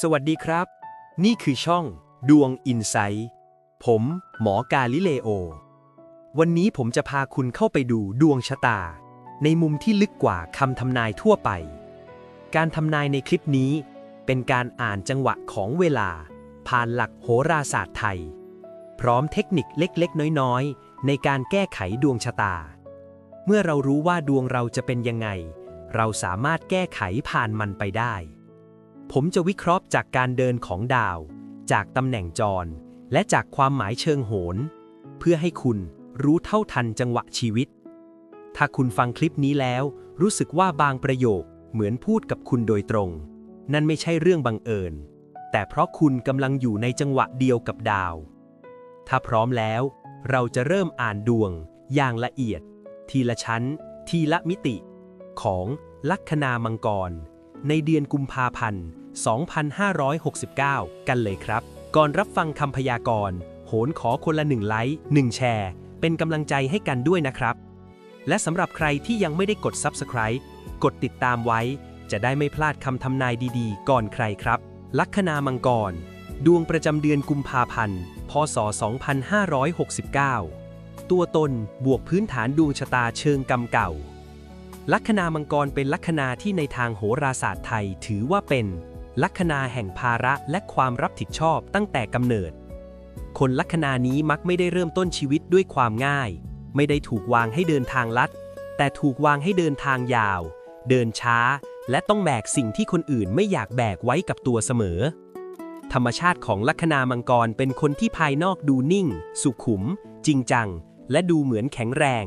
สวัสดีครับ นี่คือช่องดวงอินไซต์ผม หมอกาลิเลโอ วันนี้ผมจะพาคุณเข้าไปดูดวงชะตา ในมุมที่ลึกกว่าคำทำนายทั่วไป การทำนายในคลิปนี้ เป็นการอ่านจังหวะของเวลา ผ่านหลักโหราศาสตร์ไทย พร้อมเทคนิคเล็กๆ น้อยๆ ในการแก้ไขดวงชะตา เมื่อเรารู้ว่าดวงเราจะเป็นยังไง เราสามารถแก้ไขผ่านมันไปได้ ผมจะวิเคราะห์จากการเดินของดาว จากตำแหน่งจร และจากความหมายเชิงโหน เพื่อให้คุณรู้เท่าทันจังหวะชีวิต ถ้าคุณฟังคลิปนี้แล้ว รู้สึกว่าบางประโยคเหมือนพูดกับคุณโดยตรง นั่นไม่ใช่เรื่องบังเอิญ แต่เพราะคุณกำลังอยู่ในจังหวะเดียวกับดาว ถ้าพร้อมแล้ว เราจะเริ่มอ่านดวง อย่างละเอียด ทีละชั้น ทีละมิติ ของลัคนามังกร ในเดือนกุมภาพันธ์ 2569 กันเลยครับ ก่อนรับฟังคำพยากรณ์โหนขอคนละหนึ่งไลค์หนึ่งแชร์ เป็นกำลังใจให้กันด้วยนะครับ และสำหรับใครที่ยังไม่ได้กด Subscribe กดติดตามไว้ จะได้ไม่พลาดคำทำนายดีๆ ก่อนใครครับ ลัคนามังกร ดวงประจำเดือนกุมภาพันธ์ พศ 2569 ตัวตนบวกพื้นฐานดวงชะตาเชิงกรรมเก่า ลัคนามังกรเป็นลัคนาที่ในทางโหราศาสตร์ไทยถือว่าเป็น ลัคนาแห่งภาระและความรับผิดชอบตั้งแต่กำเนิด คนลัคนานี้มักไม่ได้เริ่มต้นชีวิตด้วยความง่าย ไม่ได้ถูกวางให้เดินทางลัด แต่ถูกวางให้เดินทางยาว เดินช้า และต้องแบกสิ่งที่คนอื่นไม่อยากแบกไว้กับตัวเสมอ ธรรมชาติของลัคนามังกรเป็นคนที่ภายนอกดูนิ่ง สุขุม จริงจัง และดูเหมือนแข็งแรง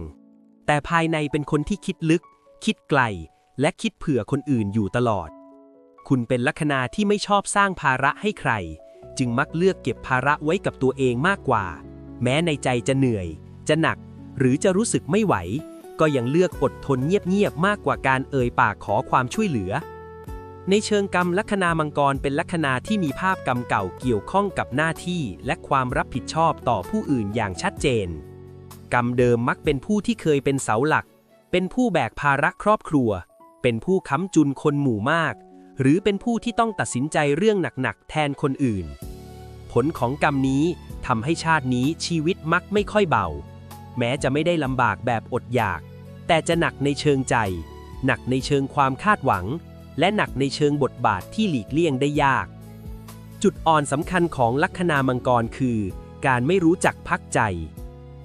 แต่ภายในเป็นคนที่คิดลึก คิดไกล และคิดเผื่อคนอื่นอยู่ตลอด คุณเป็นลัคนาที่ไม่ชอบสร้างภาระให้ใคร จึงมักเลือกเก็บภาระไว้กับตัวเองมากกว่า แม้ในใจจะเหนื่อย จะหนัก หรือจะรู้สึกไม่ไหว ก็ยังเลือกอดทนเงียบๆมากกว่าการเอ่ยปากขอความช่วยเหลือ ในเชิงกรรมลัคนามังกรเป็นลัคนาที่มีภาพกรรมเก่าเกี่ยวข้องกับหน้าที่ และความรับผิดชอบต่อผู้อื่นอย่างชัดเจนกรรมเดิมมักเป็นผู้ที่เคยเป็นเสาหลัก เป็นผู้แบกภาระครอบครัว เป็นผู้ค้ำจุนคนหมู่มาก หรือเป็นผู้ที่ต้องตัดสินใจเรื่องหนักๆแทนคนอื่น ผลของกรรมนี้ทำให้ชาตินี้ชีวิตมักไม่ค่อยเบา แม้จะไม่ได้ลำบากแบบอดอยาก แต่จะหนักในเชิงใจ หนักในเชิงความคาดหวัง และหนักในเชิงบทบาทที่หลีกเลี่ยงได้ยาก จุดอ่อนสำคัญของลัคนามังกรคือ การไม่รู้จักพักใจ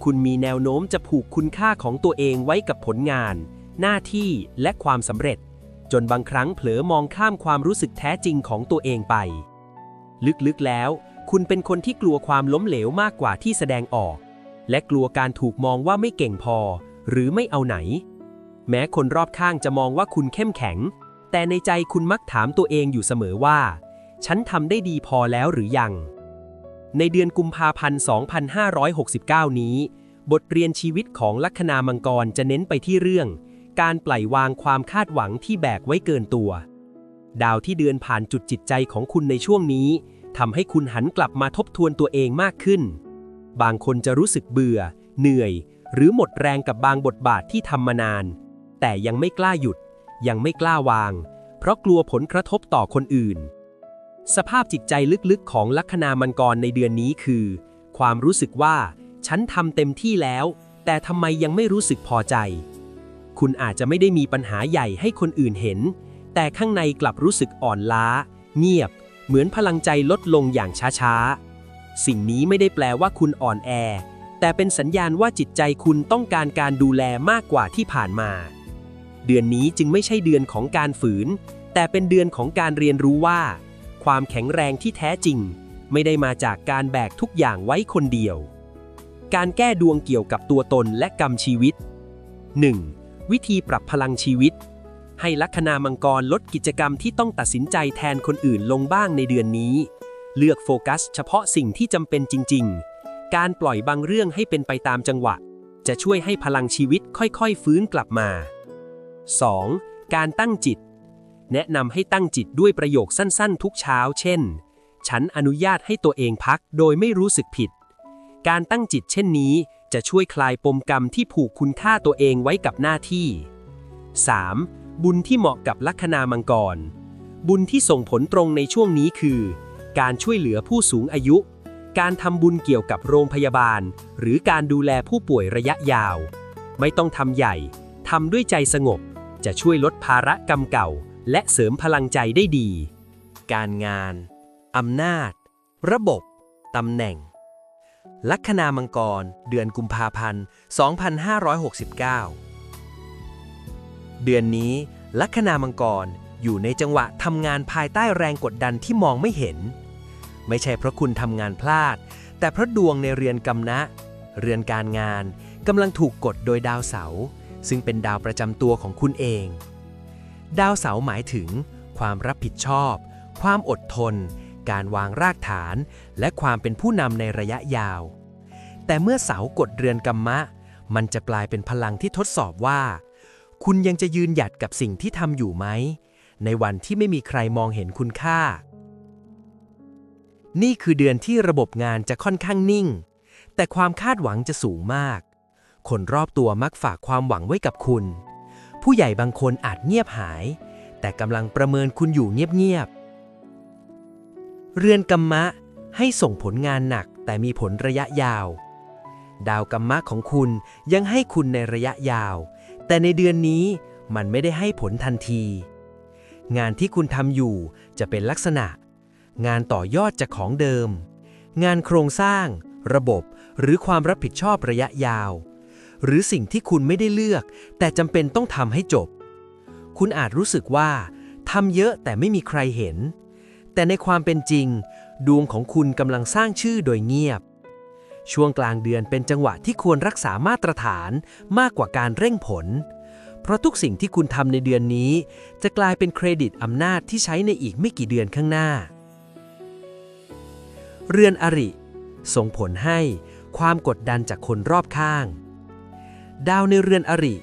คุณมีแนวโน้มจะผูกคุณค่าของตัวเองไว้กับผลงาน หน้าที่และความสำเร็จ จนบางครั้งเผลอมองข้ามความรู้สึกแท้จริงของตัวเองไป ลึกๆแล้ว คุณเป็นคนที่กลัวความล้มเหลวมากกว่าที่แสดงออก และกลัวการถูกมองว่าไม่เก่งพอ หรือไม่เอาไหน แม้คนรอบข้างจะมองว่าคุณเข้มแข็ง แต่ในใจคุณมักถามตัวเองอยู่เสมอว่า ฉันทำได้ดีพอแล้วหรือยัง ในเดือนกุมภาพันธ์ 2569 นี้ บทเรียนชีวิตของลัคนามังกรจะเน้นไปที่เรื่อง การปล่อยวางความคาดหวังที่แบกไว้เกินตัว ดาวที่เดือนผ่านจุดจิตใจของคุณในช่วงนี้ทำให้คุณหันกลับมาทบทวนตัวเองมากขึ้น บางคนจะรู้สึกเบื่อ เหนื่อย หรือหมดแรงกับบางบทบาทที่ทำมานาน แต่ยังไม่กล้าหยุด ยังไม่กล้าวาง เพราะกลัวผลกระทบต่อคนอื่น สภาพจิตใจลึกๆของลัคนามังกรในเดือนนี้คือ ความรู้สึกว่า ฉันทำเต็มที่แล้ว แต่ทำไมยังไม่รู้สึกพอใจ คุณอาจจะไม่ได้มีปัญหาใหญ่ให้คนอื่นเห็น แต่ข้างในกลับรู้สึกอ่อนล้า เงียบ เหมือนพลังใจลดลงอย่างช้าๆ สิ่งนี้ไม่ได้แปลว่าคุณอ่อนแอ แต่เป็นสัญญาณว่าจิตใจคุณต้องการการดูแลมากกว่าที่ผ่านมา เดือนนี้จึงไม่ใช่เดือนของการฝืน แต่เป็นเดือนของการเรียนรู้ว่า ความแข็งแรงที่แท้จริง ไม่ได้มาจากการแบกทุกอย่างไว้คนเดียว การแก้ดวงเกี่ยวกับตัวตนและกรรมชีวิต 1. วิธีปรับพลังชีวิต ให้ลัคนามังกรลดกิจกรรมที่ต้องตัดสินใจแทนคนอื่นลงบ้างในเดือนนี้ เลือกโฟกัสเฉพาะสิ่งที่จำเป็นจริง ๆ การปล่อยบางเรื่องให้เป็นไปตามจังหวะ จะช่วยให้พลังชีวิตค่อยๆ ฟื้นกลับมา 2. การตั้งจิต แนะนำให้ตั้งจิตด้วยประโยคสั้นๆ ทุกเช้า เช่น ฉันอนุญาตให้ตัวเองพักโดยไม่รู้สึกผิด การตั้งจิตเช่นนี้จะช่วยคลายปมกรรมที่ผูกคุณค่าตัวเองไว้กับหน้าที่ 3. บุญที่เหมาะกับลัคนามังกร บุญที่ส่งผลตรงในช่วงนี้คือ การช่วยเหลือผู้สูงอายุ การทำบุญเกี่ยวกับโรงพยาบาล หรือการดูแลผู้ป่วยระยะยาว ไม่ต้องทำใหญ่ ทำด้วยใจสงบ จะช่วยลดภาระกรรมเก่า และเสริมพลังใจได้ดี การงาน อำนาจ ระบบ ตำแหน่ง ลัคนามังกร เดือนกุมภาพันธ์ 2569 เดือนนี้ลัคนามังกรอยู่ในจังหวะทำงานภายใต้แรงกดดันที่มองไม่เห็น ไม่ใช่เพราะคุณทำงานพลาด แต่เพราะดวงในเรือนกำนะ เรือนการงานกำลังถูกกดโดยดาวเสาร์ซึ่งเป็นดาวประจำตัวของคุณเอง ดาวเสาร์หมายถึง ความรับผิดชอบ ความอดทน การวางรากฐาน และความเป็นผู้นำในระยะยาว แต่เมื่อเสาร์กดเรือนกรรมะ มันจะกลายเป็นพลังที่ทดสอบว่า คุณยังจะยืนหยัดกับสิ่งที่ทำอยู่ไหม ในวันที่ไม่มีใครมองเห็นคุณค่า นี่คือเดือนที่ระบบงานจะค่อนข้างนิ่ง แต่ความคาดหวังจะสูงมาก คนรอบตัวมักฝากความหวังไว้กับคุณ ผู้ใหญ่บางคนอาจเงียบหาย แต่กำลังประเมินคุณอยู่เงียบๆ เรือนกรรมะให้ส่งผลงานหนักแต่มีผลระยะยาว ดาวกรรมะของคุณยังให้คุณในระยะยาว แต่ในเดือนนี้มันไม่ได้ให้ผลทันที งานที่คุณทำอยู่จะเป็นลักษณะ งานต่อยอดจากของเดิม งานโครงสร้าง ระบบ หรือความรับผิดชอบระยะยาว หรือสิ่งที่คุณไม่ได้เลือก แต่จำเป็นต้องทำให้จบ คุณอาจรู้สึกว่าทำเยอะแต่ไม่มีใครเห็น แต่ในความเป็นจริง ดวงของคุณกำลังสร้างชื่อโดยเงียบ ช่วงกลางเดือนเป็นจังหวะที่ควรรักษามาตรฐานมากกว่าการเร่งผล เพราะทุกสิ่งที่คุณทำในเดือนนี้ จะกลายเป็นเครดิตอำนาจที่ใช้ในอีกไม่กี่เดือนข้างหน้า เรือนอริ ส่งผลให้ความกดดันจากคนรอบข้าง ดาวในเรือนอริ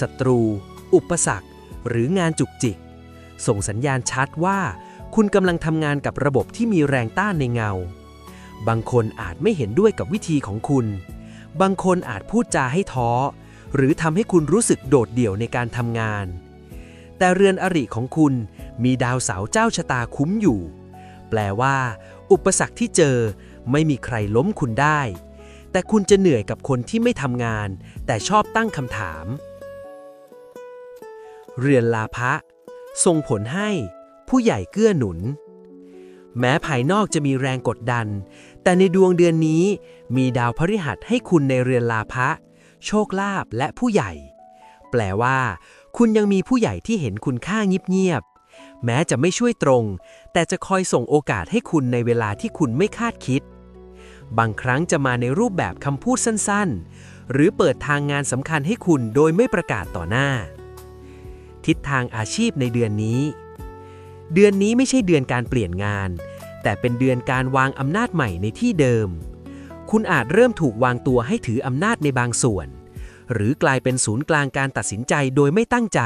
ศัตรู อุปสรรค หรืองานจุกจิก ส่งสัญญาณชัดว่า คุณกำลังทำงานกับระบบที่มีแรงต้านในเงา บางคนอาจไม่เห็นด้วยกับวิธีของคุณ บางคนอาจพูดจาให้ท้อ หรือทำให้คุณรู้สึกโดดเดี่ยวในการทำงาน แต่เรือนอริของคุณมีดาวเสาเจ้าชะตาคุ้มอยู่ แปลว่า อุปสรรคที่เจอไม่มีใครล้มคุณได้ แต่คุณจะเหนื่อยกับคนที่ไม่ทำงาน แต่ชอบตั้งคำถาม เรือนลาภะส่งผลให้ผู้ใหญ่เกื้อหนุน แม้ภายนอกจะมีแรงกดดัน แต่ในดวงเดือนนี้มีดาวพฤหัสให้คุณในเรือนลาภะโชคลาภและผู้ใหญ่ แปลว่า คุณยังมีผู้ใหญ่ที่เห็นคุณค่าเงียบๆแม้จะไม่ช่วยตรง แต่จะคอยส่งโอกาสให้คุณในเวลาที่คุณไม่คาดคิด บางครั้งจะมาในรูปแบบคำพูดสั้นๆ หรือเปิดทางงานสำคัญให้คุณโดยไม่ประกาศต่อหน้า ทิศทางอาชีพในเดือนนี้ เดือนนี้ไม่ใช่เดือนการเปลี่ยนงาน แต่เป็นเดือนการวางอำนาจใหม่ในที่เดิม คุณอาจเริ่มถูกวางตัวให้ถืออำนาจในบางส่วน หรือกลายเป็นศูนย์กลางการตัดสินใจโดยไม่ตั้งใจ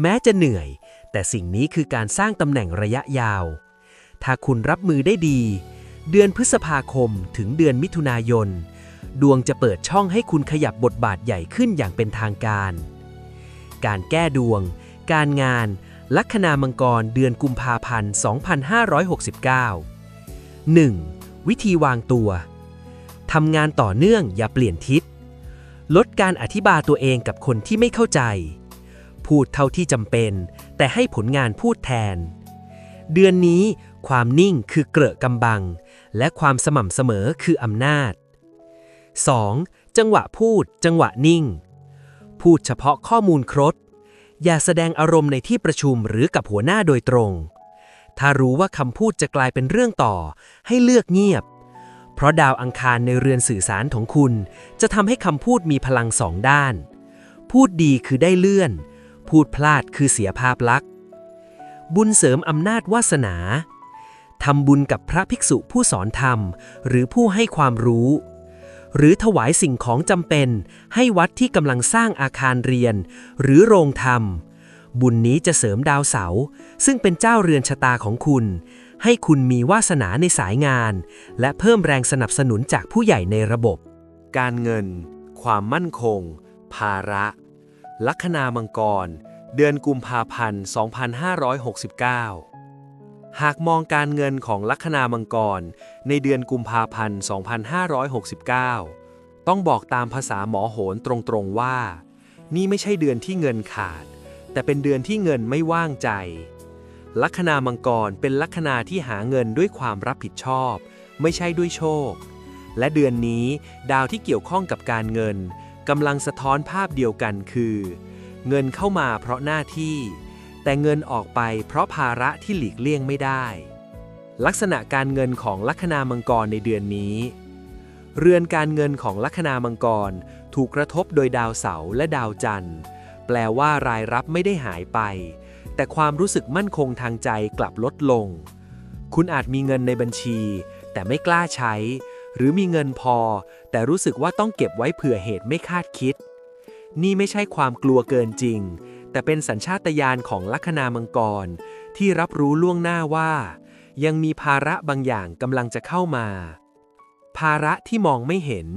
แม้จะเหนื่อย แต่สิ่งนี้คือการสร้างตำแหน่งระยะยาว ถ้าคุณรับมือได้ดี เดือนพฤษภาคมถึงเดือนมิถุนายน ดวงจะเปิดช่องให้คุณขยับบทบาทใหญ่ขึ้นอย่างเป็นทางการ การแก้ดวง การงาน ลัคนามังกรเดือนกุมภาพันธ์ 2569 1. วิธีวางตัวทำงานต่อเนื่องอย่าเปลี่ยนทิศ ลดการอธิบายตัวเองกับคนที่ไม่เข้าใจ พูดเท่าที่จำเป็น แต่ให้ผลงานพูดแทน เดือนนี้ความนิ่งคือเกลอะกำบัง และความสม่ำเสมอคืออำนาจ 2. จังหวะพูด จังหวะนิ่ง พูดเฉพาะข้อมูลครบอย่าแสดงอารมณ์ในที่ประชุมหรือกับหัวหน้าโดยตรง ถ้ารู้ว่าคำพูดจะกลายเป็นเรื่องต่อ ให้เลือกเงียบ เพราะดาวอังคารในเรือนสื่อสารของคุณ จะทำให้คำพูดมีพลังสองด้าน พูดดีคือได้เลื่อน พูดพลาดคือเสียภาพลักษณ์ บุญเสริมอำนาจวาสนา ทำบุญกับพระภิกษุผู้สอนธรรม หรือผู้ให้ความรู้ หรือถวายสิ่งของจำเป็น ให้วัดที่กำลังสร้างอาคารเรียน หรือโรงธรรม บุญนี้จะเสริมดาวเสา ซึ่งเป็นเจ้าเรือนชะตาของคุณ ให้คุณมีวาสนาในสายงาน และเพิ่มแรงสนับสนุนจากผู้ใหญ่ในระบบ การเงิน ความมั่นคง ภาระ ลัคนามังกร เดือนกุมภาพันธ์ 2569 หากมองการเงินของลัคนามังกร ในเดือนกุมภาพันธ์ 2569 ต้องบอกตามภาษาหมอโหรตรงๆว่า นี่ไม่ใช่เดือนที่เงินขาด แต่เป็นเดือนที่เงินไม่ว่างใจ ลัคนามังกรเป็นลัคนาที่หาเงินด้วยความรับผิดชอบ ไม่ใช่ด้วยโชค และเดือนนี้ดาวที่เกี่ยวข้องกับการเงินกำลังสะท้อนภาพเดียวกันคือ เงินเข้ามาเพราะหน้าที่ แต่เงินออกไปเพราะภาระที่หลีกเลี่ยงไม่ได้ ลักษณะการเงินของลัคนามังกรในเดือนนี้ เรือนการเงินของลัคนามังกรถูกกระทบโดยดาวเสาร์และดาวจันทร์ แปลว่ารายรับไม่ได้หายไป แต่ความรู้สึกมั่นคงทางใจกลับลดลง คุณอาจมีเงินในบัญชี แต่ไม่กล้าใช้ หรือมีเงินพอ แต่รู้สึกว่าต้องเก็บไว้เผื่อเหตุไม่คาดคิด นี่ไม่ใช่ความกลัวเกินจริง แต่เป็นสัญชาตญาณของลัคนามังกร ที่รับรู้ล่วงหน้าว่า ยังมีภาระบางอย่างกำลังจะเข้ามา ภาระที่มองไม่เห็น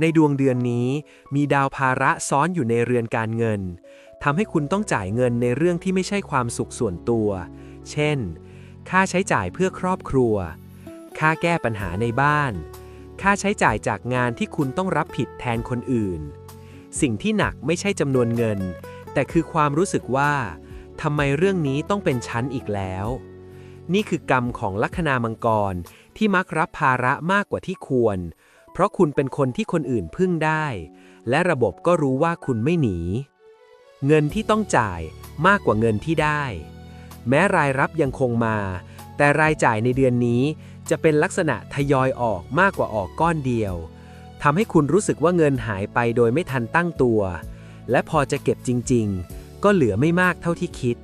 ในดวงเดือนนี้มีดาวภาระซ้อนอยู่ในเรือนการเงินทำให้คุณต้องจ่ายเงินในเรื่องที่ไม่ใช่ความสุขส่วนตัว เช่น ค่าใช้จ่ายเพื่อครอบครัว ค่าแก้ปัญหาในบ้าน ค่าใช้จ่ายจากงานที่คุณต้องรับผิดแทนคนอื่น สิ่งที่หนักไม่ใช่จำนวนเงิน แต่คือความรู้สึกว่าทำไมเรื่องนี้ต้องเป็นชั้นอีกแล้ว นี่คือกรรมของลัคนามังกรที่มักรับภาระมากกว่าที่ควร เพราะคุณเป็นคนที่คนอื่นพึ่งได้ และระบบก็รู้ว่าคุณไม่หนี เงินที่ต้องจ่ายมากกว่าเงินที่ได้ แม้รายรับยังคงมา แต่รายจ่ายในเดือนนี้จะเป็นลักษณะทยอยออกมากกว่าออกก้อนเดียวทำให้คุณรู้สึกว่าเงินหายไปโดยไม่ทันตั้งตัว และพอจะเก็บจริง ๆ ก็เหลือไม่มากเท่าที่คิด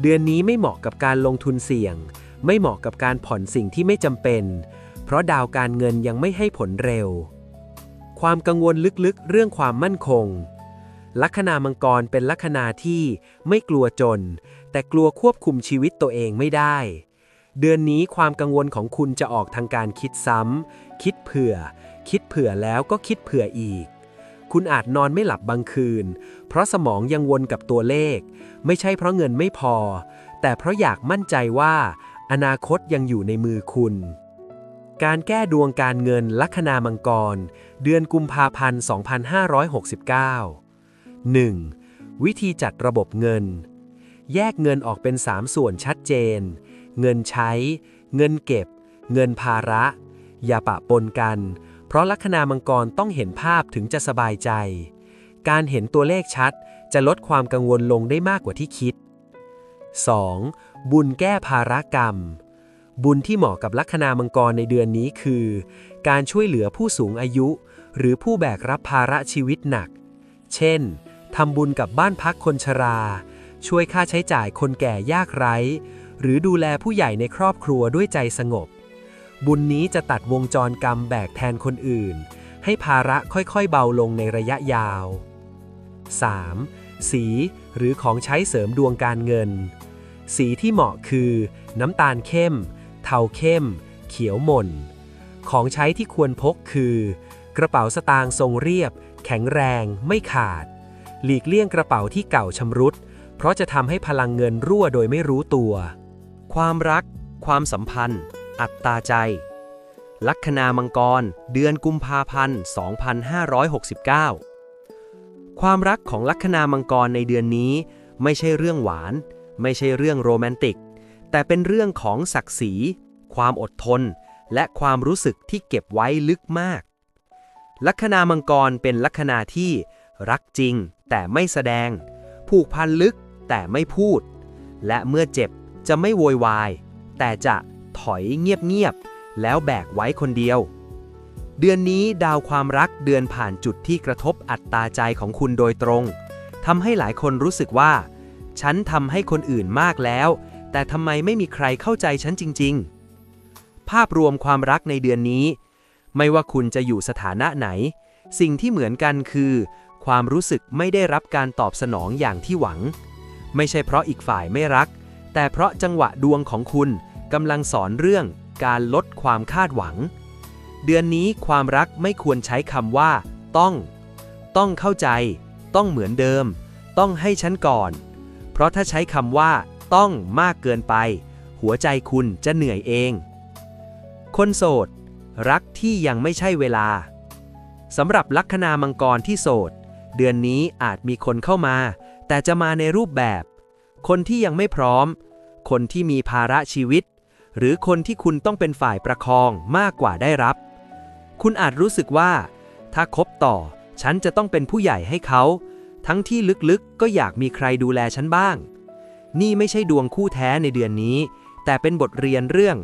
เดือนนี้ไม่เหมาะกับการลงทุนเสี่ยง ไม่เหมาะกับการผ่อนสิ่งที่ไม่จำเป็น เพราะดาวการเงินยังไม่ให้ผลเร็ว ความกังวลลึกๆ เรื่องความมั่นคง ลัคนามังกรเป็นลัคนาที่ไม่กลัวจน แต่กลัวควบคุมชีวิตตัวเองไม่ได้ เดือนนี้ความกังวลของคุณจะออกทางการคิดซ้ำคิดเผื่อ คิดเผื่อแล้วก็คิดเผื่ออีก คุณอาจนอนไม่หลับบางคืน เพราะสมองยังวนกับตัวเลข ไม่ใช่เพราะเงินไม่พอ แต่เพราะอยากมั่นใจว่า อนาคตยังอยู่ในมือคุณ การแก้ดวงการเงินลัคนามังกร เดือนกุมภาพันธ์ 2569 1. วิธีจัดระบบเงิน แยกเงินออกเป็น 3 ส่วนชัดเจน เงินใช้ เงินเก็บ เงินภาระ อย่าปะปนกันเเพราะลัคนามังกรต้องเห็นภาพถึงจะสบายใจ การเห็นตัวเลขชัดจะลดความกังวลลงได้มากกว่าที่คิด 2. บุญแก้ภารกรรม บุญที่เหมาะกับลัคนามังกรในเดือนนี้คือ การช่วยเหลือผู้สูงอายุ หรือผู้แบกรับภาระชีวิตหนัก เช่นทำบุญกับบ้านพักคนชรา ช่วยค่าใช้จ่ายคนแก่ยากไร้ หรือดูแลผู้ใหญ่ในครอบครัวด้วยใจสงบ บุญนี้จะตัดวงจรกรรมแบกแทนคนอื่น ให้ภาระค่อยๆเบาลงในระยะยาว 3. สีหรือของใช้เสริมดวงการเงิน สีที่เหมาะคือ น้ำตาลเข้ม เทาเข้ม เขียวหม่น ของใช้ที่ควรพกคือ กระเป๋าสตางค์ทรงเรียบ แข็งแรงไม่ขาด หลีกเลี่ยงกระเป๋าที่เก่าชำรุด เพราะจะทำให้พลังเงินรั่วโดยไม่รู้ตัว ความรัก ความสัมพันธ์ อัตตาใจ ลัคนามังกร เดือนกุมภาพันธ์ 2569 ความรักของลัคนามังกรในเดือนนี้ ไม่ใช่เรื่องหวาน ไม่ใช่เรื่องโรแมนติก แต่เป็นเรื่องของศักดิ์ศรี ความอดทน และความรู้สึกที่เก็บไว้ลึกมาก ลัคนามังกรเป็นลัคนาที่รักจริง แต่ไม่แสดง ผูกพันลึกแต่ไม่พูด และเมื่อเจ็บจะไม่โวยวาย แต่จะ ถอยเงียบๆ แล้วแบกไว้คนเดียว เดือนนี้ดาวความรักเดือนผ่านจุดที่กระทบอัตตาใจของคุณโดยตรงทำให้หลายคนรู้สึกว่า ฉันทำให้คนอื่นมากแล้ว แต่ทำไมไม่มีใครเข้าใจฉันจริง ๆ ภาพรวมความรักในเดือนนี้ ไม่ว่าคุณจะอยู่สถานะไหน สิ่งที่เหมือนกันคือ ความรู้สึกไม่ได้รับการตอบสนองอย่างที่หวัง ไม่ใช่เพราะอีกฝ่ายไม่รัก แต่เพราะจังหวะดวงของคุณ กำลังสอนเรื่องการลดความคาดหวัง เดือนนี้ความรักไม่ควรใช้คำว่า ต้อง ต้องเข้าใจ ต้องเหมือนเดิม ต้องให้ฉันก่อน เพราะถ้าใช้คำว่า ต้องมากเกินไป หัวใจคุณจะเหนื่อยเอง คนโสด รักที่ยังไม่ใช่เวลาสำหรับลัคนามังกรที่โสด เดือนนี้อาจมีคนเข้ามา แต่จะมาในรูปแบบ คนที่ยังไม่พร้อม คนที่มีภาระชีวิต หรือคนที่คุณต้องเป็นฝ่ายประคองมากกว่าได้รับ คุณอาจรู้สึกว่า ถ้าคบต่อ ฉันจะต้องเป็นผู้ใหญ่ให้เขา ทั้งที่ลึกๆ ก็อยากมีใครดูแลฉันบ้าง นี่ไม่ใช่ดวงคู่แท้ในเดือนนี้ แต่เป็นบทเรียนเรื่อง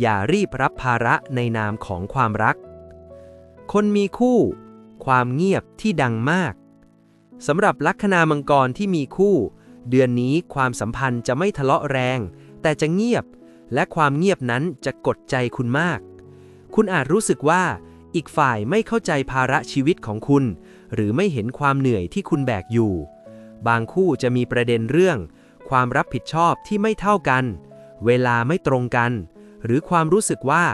อย่ารีบรับภาระในนามของความรัก คนมีคู่ ความเงียบที่ดังมากสำหรับลัคนามังกรที่มีคู่ เดือนนี้ความสัมพันธ์จะไม่ทะเลาะแรง แต่จะเงียบ และความเงียบนั้นจะกดใจคุณมาก คุณอาจรู้สึกว่า อีกฝ่ายไม่เข้าใจภาระชีวิตของคุณ หรือไม่เห็นความเหนื่อยที่คุณแบกอยู่ บางคู่จะมีประเด็นเรื่อง ความรับผิดชอบที่ไม่เท่ากัน เวลาไม่ตรงกัน หรือความรู้สึกว่า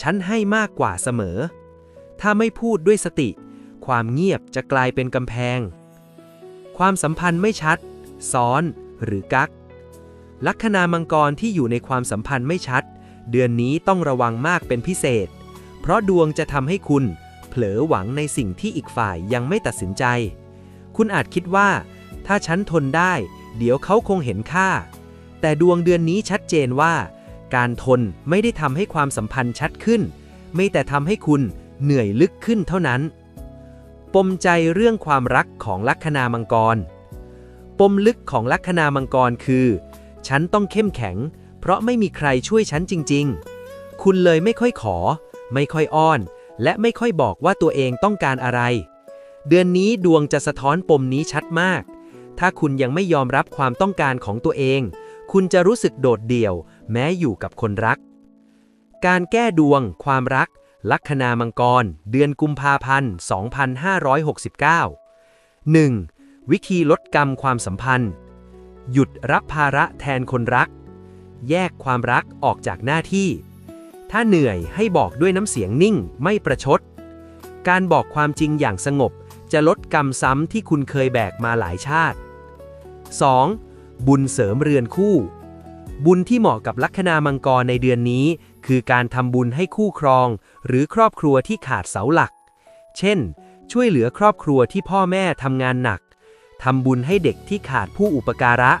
ฉันให้มากกว่าเสมอ ถ้าไม่พูดด้วยสติ ความเงียบจะกลายเป็นกำแพง ความสัมพันธ์ไม่ชัด ซ้อน หรือกัก ลัคนามังกรที่อยู่ในความสัมพันธ์ไม่ชัด เดือนนี้ต้องระวังมากเป็นพิเศษ เพราะดวงจะทำให้คุณ เผลอหวังในสิ่งที่อีกฝ่ายยังไม่ตัดสินใจ คุณอาจคิดว่า ถ้าฉันทนได้ เดี๋ยวเขาคงเห็นค่า แต่ดวงเดือนนี้ชัดเจนว่า การทนไม่ได้ทำให้ความสัมพันธ์ชัดขึ้น ไม่แต่ทำให้คุณเหนื่อยลึกขึ้นเท่านั้น ปมใจเรื่องความรักของลัคนามังกร ปมลึกของลัคนามังกรคือ ฉันต้องเข้มแข็ง เพราะไม่มีใครช่วยฉันจริง ๆ คุณเลยไม่ค่อยขอ ไม่ค่อยอ้อน และไม่ค่อยบอกว่าตัวเองต้องการอะไร เดือนนี้ดวงจะสะท้อนปมนี้ชัดมาก ถ้าคุณยังไม่ยอมรับความต้องการของตัวเอง คุณจะรู้สึกโดดเดี่ยว แม้อยู่กับคนรัก การแก้ดวง ความรัก ลัคนามังกร เดือนกุมภาพันธ์ 2569 1. วิธีลดกรรมความสัมพันธ์ หยุดรับภาระแทนคนรัก แยกความรักออกจากหน้าที่ ถ้าเหนื่อยให้บอกด้วยน้ำเสียงนิ่งไม่ประชด การบอกความจริงอย่างสงบจะลดกรรมซ้ำที่คุณเคยแบกมาหลายชาติ 2. บุญเสริมเรือนคู่ บุญที่เหมาะกับลัคนามังกรในเดือนนี้ คือการทำบุญให้คู่ครอง หรือครอบครัวที่ขาดเสาหลัก เช่น ช่วยเหลือครอบครัวที่พ่อแม่ทำงานหนัก ทำบุญให้เด็กที่ขาดผู้อุปการะ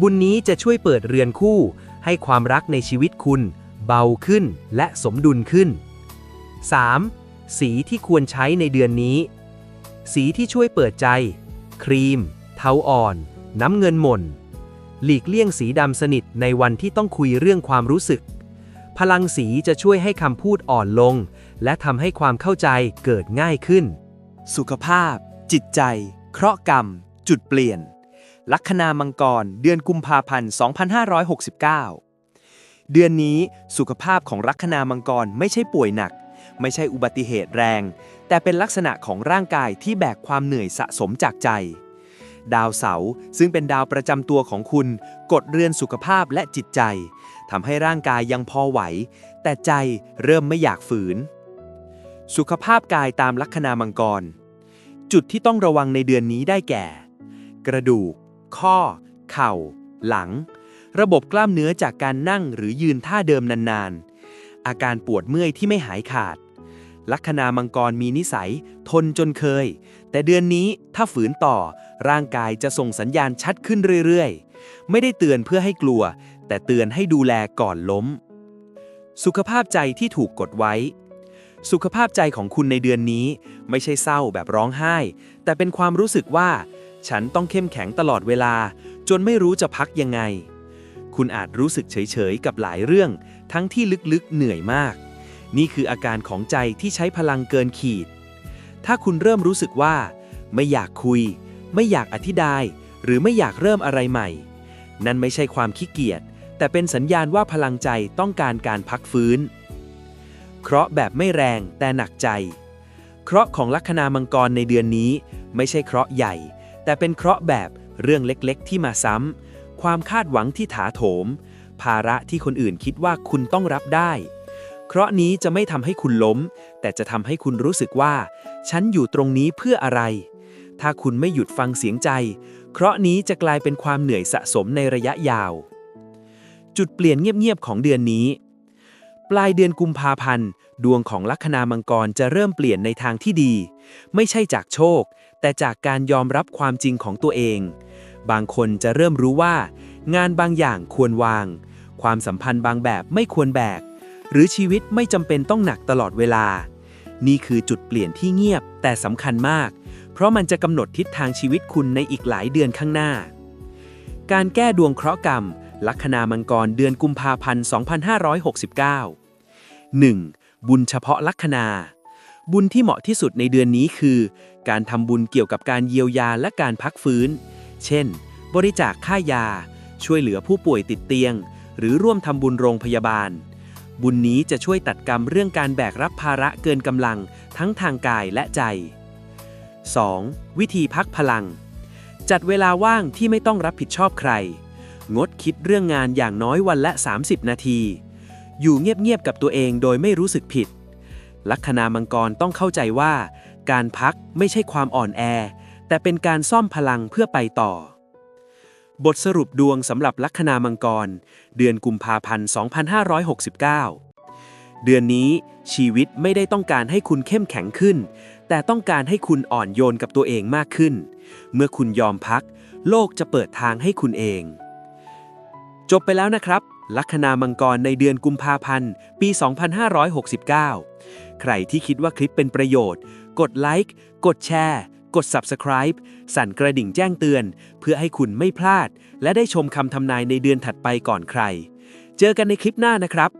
บุญนี้จะช่วยเปิดเรือนคู่ ให้ความรักในชีวิตคุณ เบาขึ้นและสมดุลขึ้น 3. สีที่ควรใช้ในเดือนนี้ สีที่ช่วยเปิดใจ ครีม เทาอ่อน น้ำเงินหม่น หลีกเลี่ยงสีดำสนิทในวันที่ต้องคุยเรื่องความรู้สึก พลังสีจะช่วยให้คำพูดอ่อนลง และทำให้ความเข้าใจเกิดง่ายขึ้น สุขภาพ จิตใจ เคราะห์กรรม จุดเปลี่ยน ลัคนามังกร เดือนกุมภาพันธ์ 2569 เดือนนี้สุขภาพของลัคนามังกรไม่ใช่ป่วยหนัก ไม่ใช่อุบัติเหตุแรง แต่เป็นลักษณะของร่างกายที่แบกความเหนื่อยสะสมจากใจ ดาวเสาร์ซึ่งเป็นดาวประจำตัวของคุณ กดเรือนสุขภาพและจิตใจทำให้ร่างกายยังพอไหว แต่ใจเริ่มไม่อยากฝืน สุขภาพกายตามลัคนามังกร จุดที่ต้องระวังในเดือนนี้ได้แก่ กระดูก ข้อ เข่า หลัง ระบบกล้ามเนื้อจากการนั่งหรือยืนท่าเดิมนานๆ อาการปวดเมื่อยที่ไม่หายขาด ลัคนามังกรมีนิสัย ทนจนเคย แต่เดือนนี้ถ้าฝืนต่อ ร่างกายจะส่งสัญญาณชัดขึ้นเรื่อยๆ ไม่ได้เตือนเพื่อให้กลัว แต่เตือนให้ดูแลก่อนล้ม สุขภาพใจที่ถูกกดไว้ สุขภาพใจของคุณในเดือนนี้ ไม่ใช่เศร้าแบบร้องไห้ แต่เป็นความรู้สึกว่า ฉันต้องเข้มแข็งตลอดเวลา จนไม่รู้จะพักยังไง คุณอาจรู้สึกเฉยๆ กับหลายเรื่อง ทั้งที่ลึกๆเหนื่อยมาก นี่คืออาการของใจที่ใช้พลังเกินขีด ถ้าคุณเริ่มรู้สึกว่า ไม่อยากคุย ไม่อยากอธิบาย หรือไม่อยากเริ่มอะไรใหม่ นั่นไม่ใช่ความขี้เกียจแต่เป็นสัญญาณว่าพลังใจต้องการการพักฟื้น เคราะห์แบบไม่แรงแต่หนักใจ เคราะห์ของลัคนามังกรในเดือนนี้ ไม่ใช่เคราะห์ใหญ่ แต่เป็นเคราะห์แบบเรื่องเล็กๆ ที่มาซ้ำความคาดหวังที่ถาโถม ภาระที่คนอื่นคิดว่าคุณต้องรับได้ เคราะห์นี้จะไม่ทำให้คุณล้ม แต่จะทำให้คุณรู้สึกว่า ฉันอยู่ตรงนี้เพื่ออะไร ถ้าคุณไม่หยุดฟังเสียงใจ เคราะห์นี้จะกลายเป็นความเหนื่อยสะสมในระยะยาว จุดเปลี่ยนเงียบๆของเดือนนี้ ปลายเดือนกุมภาพันธ์ ดวงของลัคนามังกรจะเริ่มเปลี่ยนในทางที่ดี ไม่ใช่จากโชค แต่จากการยอมรับความจริงของตัวเอง บางคนจะเริ่มรู้ว่า งานบางอย่างควรวาง ความสัมพันธ์บางแบบไม่ควรแบก หรือชีวิตไม่จำเป็นต้องหนักตลอดเวลา นี่คือจุดเปลี่ยนที่เงียบแต่สำคัญมาก เพราะมันจะกำหนดทิศทางชีวิตคุณในอีกหลายเดือนข้างหน้า การแก้ดวงเคราะห์กรรม ลัคนามังกรเดือนกุมภาพันธ์ 2569 1. บุญเฉพาะลัคนา บุญที่เหมาะที่สุดในเดือนนี้คือ การทำบุญเกี่ยวกับการเยียวยาและการพักฟื้น เช่น บริจาคค่ายา ช่วยเหลือผู้ป่วยติดเตียง หรือร่วมทำบุญโรงพยาบาล บุญนี้จะช่วยตัดกรรมเรื่องการแบกรับภาระเกินกำลังทั้งทางกายและใจ 2. วิธีพักพลัง จัดเวลาว่างที่ไม่ต้องรับผิดชอบใคร งดคิดเรื่องงานอย่างน้อยวันละ 30 นาที อยู่เงียบๆกับตัวเองโดยไม่รู้สึกผิด ลัคนามังกรต้องเข้าใจว่า การพักไม่ใช่ความอ่อนแอ แต่เป็นการซ่อมพลังเพื่อไปต่อ บทสรุปดวงสำหรับลัคนามังกร เดือนกุมภาพันธ์ 2569 เดือนนี้ชีวิตไม่ได้ต้องการให้คุณเข้มแข็งขึ้น แต่ต้องการให้คุณอ่อนโยนกับตัวเองมากขึ้น เมื่อคุณยอมพัก โลกจะเปิดทางให้คุณเอง จบไปแล้วนะครับ ลัคนามังกรในเดือนกุมภาพันธ์ ปี 2569 ใครที่คิดว่าคลิปเป็นประโยชน์ กดไลค์กดแชร์ กด Subscribe สั่นกระดิ่งแจ้งเตือน เพื่อให้คุณไม่พลาด และได้ชมคำทำนายในเดือนถัดไปก่อนใคร เจอกันในคลิปหน้านะครับ